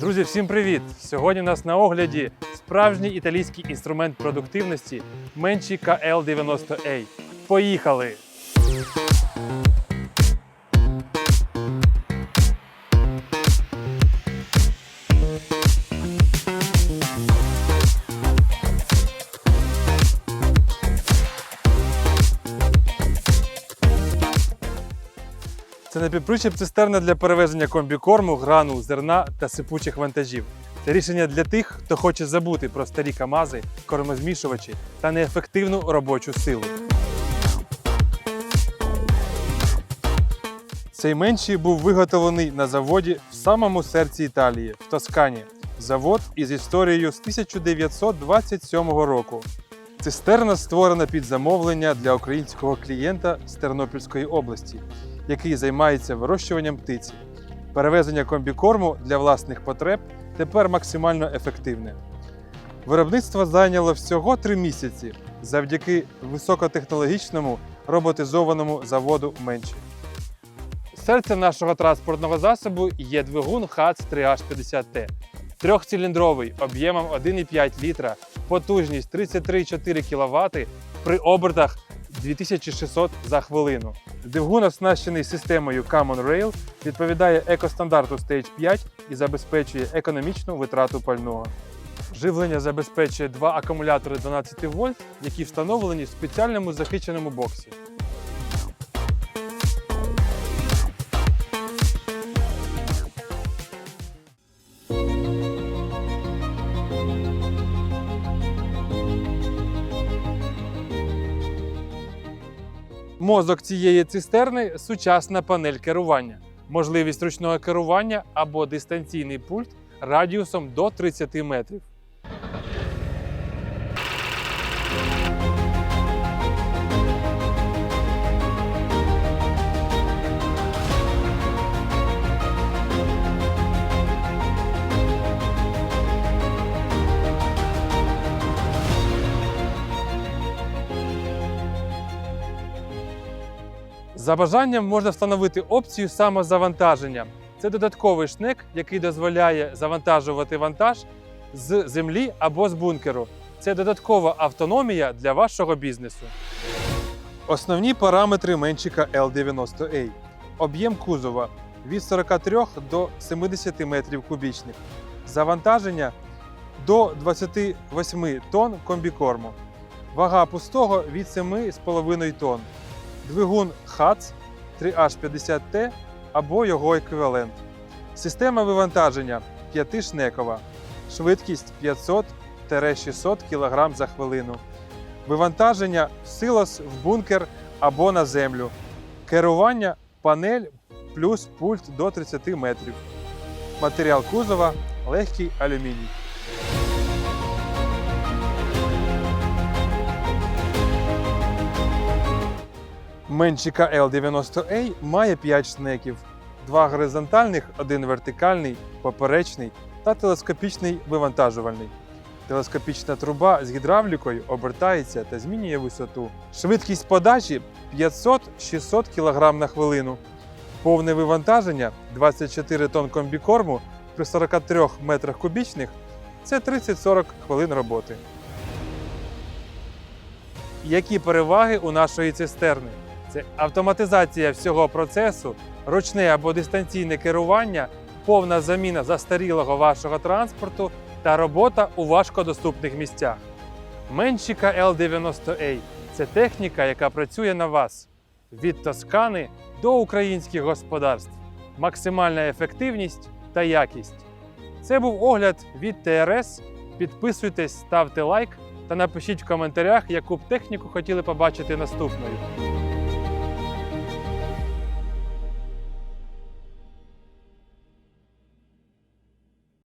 Друзі, всім привіт! Сьогодні у нас на огляді справжній італійський інструмент продуктивності менші KL90A. Поїхали! Це напівпричеп цистерна для перевезення комбікорму, гранул, зерна та сипучих вантажів. Це рішення для тих, хто хоче забути про старі камази, кормозмішувачі та неефективну робочу силу. Цей менший був виготовлений на заводі в самому серці Італії, в Тоскані. Завод із історією з 1927 року. Цистерна створена під замовлення для українського клієнта з Тернопільської області, який займається вирощуванням птиці. Перевезення комбікорму для власних потреб тепер максимально ефективне. Виробництво зайняло всього три місяці завдяки високотехнологічному роботизованому заводу менші. Серцем нашого транспортного засобу є двигун ХАЦ 3H50T. Трьохциліндровий об'ємом 1,5 літра, потужність 33,4 кВт при обертах 2600 за хвилину. Двигун оснащений системою Common Rail, відповідає екостандарту Stage 5 і забезпечує економічну витрату пального. Живлення забезпечує два акумулятори 12 вольт, які встановлені в спеціальному захищеному боксі. Мозок цієї цистерни сучасна панель керування, можливість ручного керування або дистанційний пульт радіусом до 30 метрів. За бажанням можна встановити опцію самозавантаження. Це додатковий шнек, який дозволяє завантажувати вантаж з землі або з бункеру. Це додаткова автономія для вашого бізнесу. Основні параметри меншика L90A. Об'єм кузова від 43 до 70 метрів кубічних. Завантаження до 28 тонн комбікорму. Вага пустого від 7,5 тонн двигун ХАЦ 3H50T або його еквівалент. Система вивантаження 5-шнекова, швидкість 500-600 кг за хвилину. Вивантаження в силос в бункер або на землю. Керування панель плюс пульт до 30 метрів. Матеріал кузова легкий алюміній. Менчика L90A має 5 шнеків: два горизонтальних, один вертикальний, поперечний та телескопічний вивантажувальний. Телескопічна труба з гідравлікою обертається та змінює висоту. Швидкість подачі 500-600 кг на хвилину. Повне вивантаження 24 тонн комбікорму при 43 метрах кубічних це 30-40 хвилин роботи. Які переваги у нашої цистерни? Це автоматизація всього процесу, ручне або дистанційне керування, повна заміна застарілого вашого транспорту та робота у важкодоступних місцях. Меншіка L90A це техніка, яка працює на вас від Тоскани до українських господарств, максимальна ефективність та якість. Це був огляд від ТРС. Підписуйтесь, ставте лайк та напишіть в коментарях, яку б техніку хотіли побачити наступною.